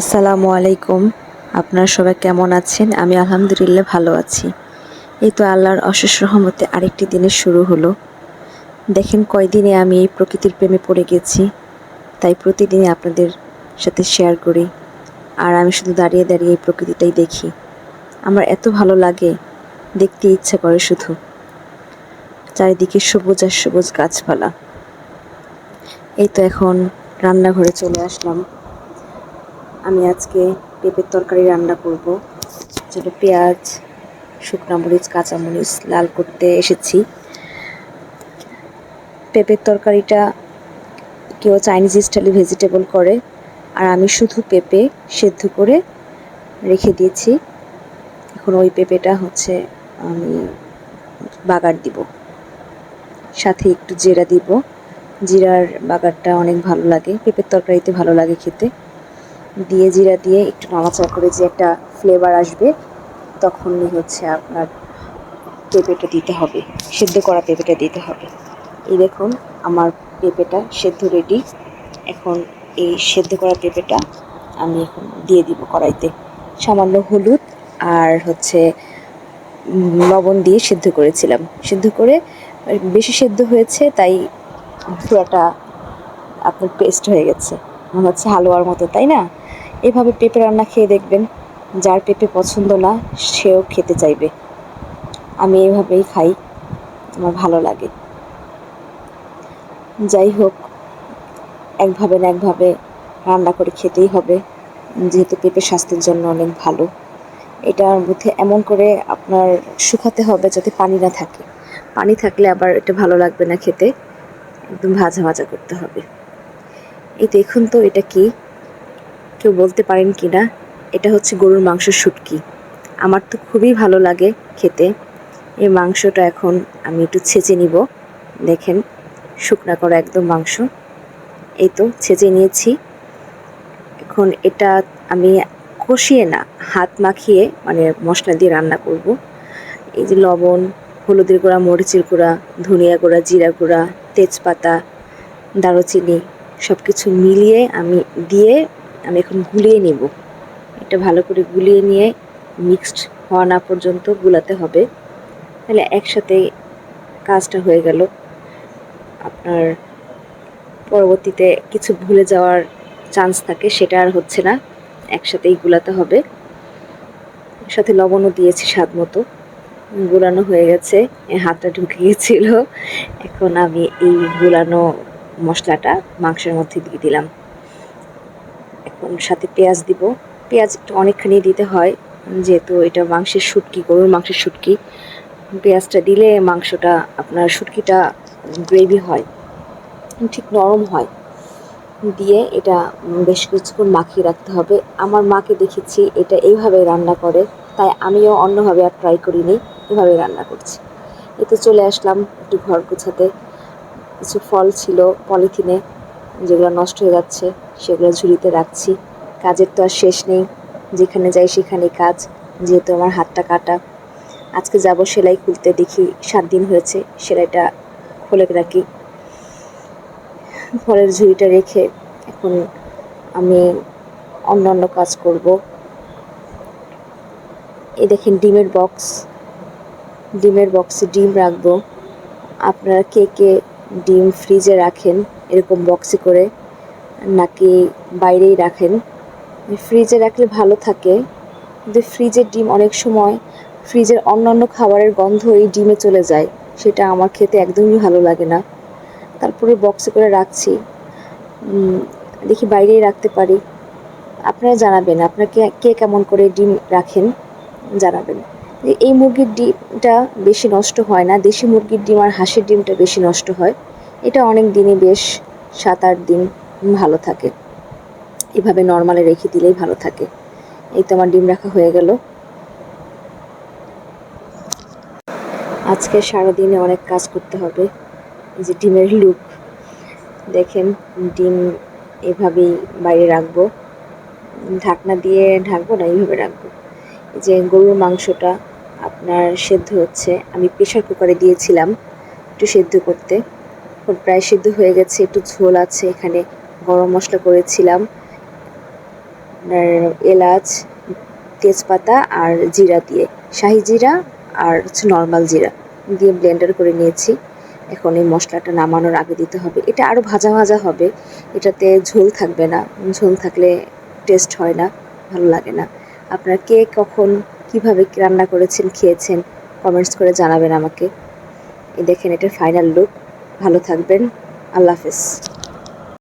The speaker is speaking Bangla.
আসসালামু আলাইকুম। আপনারা সবাই কেমন আছেন? আমি আলহামদুলিল্লাহ ভালো আছি। এই তো আল্লাহর অশেষ রহমতে আরেকটি দিনের শুরু হলো। দেখেন কয়দিনে আমি এই প্রকৃতির প্রেমে পড়ে গেছি। তাই প্রতিদিনই আপনাদের সাথে শেয়ার করি। আর আমি শুধু দাঁড়িয়ে দাঁড়িয়ে এই প্রকৃতিটাই দেখি। আমার এত ভালো লাগে। দেখতে ইচ্ছা করে শুধু। চারিদিকে সবুজ আর সবুজ গাছপালা। এই তো এখন রান্নাঘরে চলে আসলাম। আমি আজকে পেঁপের তরকারি রান্না করব। যেটা পেঁয়াজ, শুকনা মরিচ কাঁচামরিচ লাল করতে এসেছি। পেঁপের তরকারিটা কেউ চাইনিজ স্টাইলে ভেজিটেবল করে, আর আমি শুধু পেঁপে সেদ্ধ করে রেখে দিয়েছি। এখন ওই পেঁপেটা হচ্ছে আমি বাগার দিব। সাথে একটু জিরা দিব। জিরার বাগারটা অনেক ভালো লাগে। পেঁপের তরকারিতে ভালো লাগে খেতে। দিয়ে জিরা দিয়ে একটু নাড়াচাড়া করে যে একটা ফ্লেভার আসবে, তখনই হচ্ছে আপনার পেঁপেটা দিতে হবে, সেদ্ধ করা পেঁপেটা দিতে হবে। এই দেখুন, আমার পেঁপেটা সেদ্ধ রেডি এখন এই সেদ্ধ করা পেঁপেটা আমি এখন দিয়ে দিব কড়াইতে। সামান্য হলুদ আর হচ্ছে লবণ দিয়ে সেদ্ধ করেছিলাম। সেদ্ধ করে বেশি সেদ্ধ হয়েছে, তাই পুরোটা আপনার পেস্ট হয়ে গেছে। মনে হচ্ছে হালুয়ার মতো, তাই না? এভাবে পেঁপে রান্না খেয়ে দেখবেন, যার পেঁপে পছন্দ না, সেও খেতে চাইবে। আমি এভাবেই খাই, আমার ভালো লাগে। যাই হোক, একভাবে না একভাবে রান্না করে খেতেই হবে, যেহেতু পেঁপে স্বাস্থ্যের জন্য অনেক ভালো। এটার মধ্যে এমন করে আপনার শুকাতে হবে যাতে পানি না থাকে। পানি থাকলে আবার এটা ভালো লাগবে না খেতে, একদম ভাজা ভাজা করতে হবে। এই দেখুন তো এটা কি। কেউ বলতে পারেন কি না, এটা হচ্ছে গরুর মাংস শুটকি। আমার তো খুবই ভালো লাগে খেতে। এই মাংসটা এখন আমি একটু ছেঁচে নিব। দেখেন, শুকনা করা একদম মাংস। এই তো ছেঁচে নিয়েছি। এখন এটা আমি কষিয়ে না, হাত মাখিয়ে মানে মশলা দিয়ে রান্না করব। এই যে লবণ, হলুদের গুঁড়া, মরিচের গুঁড়া, ধনিয়া গুঁড়া, জিরা গুঁড়া, তেজপাতা, দারুচিনি সব কিছু মিলিয়ে আমি দিয়ে আমি এখন গুলিয়ে নিব। এটা ভালো করে গুলিয়ে নিয়ে মিক্সড হওয়া না পর্যন্ত গুলাতে হবে। তাহলে একসাথে কাজটা হয়ে গেল। আপনার পরবর্তীতে কিছু ভুলে যাওয়ার চান্স থাকে, সেটা আর হচ্ছে না। একসাথেই গুলাতে হবে। সাথে লবণও দিয়েছি স্বাদ মতো। গুলানো হয়ে গেছে হাতটা ঢুকে গিয়েছিল। এখন আমি এই গুলানো মশলাটা মাংসের মধ্যে দিয়ে দিলাম। সাথে পেঁয়াজ দিব। পেঁয়াজ একটু অনেকখানি দিতে হয়, যেহেতু এটা মাংসের শুটকি, গরুর মাংসের শুটকি। পেঁয়াজটা দিলে মাংসটা, আপনার শুটকিটা গ্রেভি হয়, ঠিক নরম হয়। দিয়ে এটা বেশ কিছুক্ষণ মাখিয়ে রাখতে হবে। আমার মাকে দেখেছি এটা এইভাবে রান্না করে, তাই আমিও অন্যভাবে আর ট্রাই করিনি, এভাবে রান্না করছি। এতে চলে আসলাম একটু ঘর গোছাতে। কিছু ফল ছিল পলিথিনে যেগুলো নষ্ট হয়ে যাচ্ছে, সেগুলো ঝুড়িতে রাখছি। কাজের তো আর শেষ নেই। যেখানে যাই সেখানে কাজ, যেহেতু আমার হাতটা কাটা। আজকে যাব সেলাই খুলতে, দেখি সাত দিন হয়েছে সেলাইটা খুলে রাখি ফলের ঝুড়িটা রেখে এখন আমি অন্যান্য কাজ করব। এই দেখেন ডিমের বক্স। ডিমের বক্সে ডিম রাখব। আপনারা কে কে ডিম ফ্রিজে রাখেন, এরকম বক্সে করে, নাকি বাইরেই রাখেন। ফ্রিজে রাখলে ভালো থাকে, কিন্তু ফ্রিজের ডিম অনেক সময় ফ্রিজের অন্যান্য খাবারের গন্ধ এই ডিমে চলে যায়, সেটা আমার খেতে একদমই ভালো লাগে না। তারপরে বক্সে করে রাখছি। দেখি বাইরেই রাখতে পারি। আপনারা জানাবেন আপনাকে কে কেমন করে ডিম রাখেন, জানাবেন। এই মুরগির ডিমটা বেশি নষ্ট হয় না, দেশি মুরগির ডিম আর হাঁসের ডিমটা বেশি নষ্ট হয়। এটা অনেক দিনই বেশ সাত আট দিন ভালো থাকে। এভাবে নর্মালে রেখে দিলেই ভালো থাকে। এই তো আমার ডিম রাখা হয়ে গেল। আজকে সারাদিনে অনেক কাজ করতে হবে যে ডিমের লুক দেখেন, ডিম এভাবেই বাইরে রাখব। ঢাকনা দিয়ে ঢাকবো না, এইভাবে রাখব। যে গরুর মাংসটা আপনার সেদ্ধ হচ্ছে। আমি প্রেশার কুকারে দিয়েছিলাম একটু সেদ্ধ করতে। এখন প্রায় সেদ্ধ হয়ে গেছে, একটু ঝোল আছে এখানে। গরম মশলা করেছিলাম। আপনার এলাচ, তেজপাতা আর জিরা দিয়ে। শাহি জিরা আর হচ্ছে নর্মাল জিরা দিয়ে ব্লেন্ডার করে নিয়েছি। এখন এই মশলাটা নামানোর আগে দিতে হবে। এটা আরও ভাজা ভাজা হবে। এটাতে ঝোল থাকবে না। ঝোল থাকলে টেস্ট হয় না, ভালো লাগে না। আপনার কে কখন কীভাবে রান্না করেছেন, খেয়েছেন কমেন্টস করে জানাবেন আমাকে। দেখেন, এটার ফাইনাল লুক ভালো থাকবেন। আল্লাহ হাফেজ।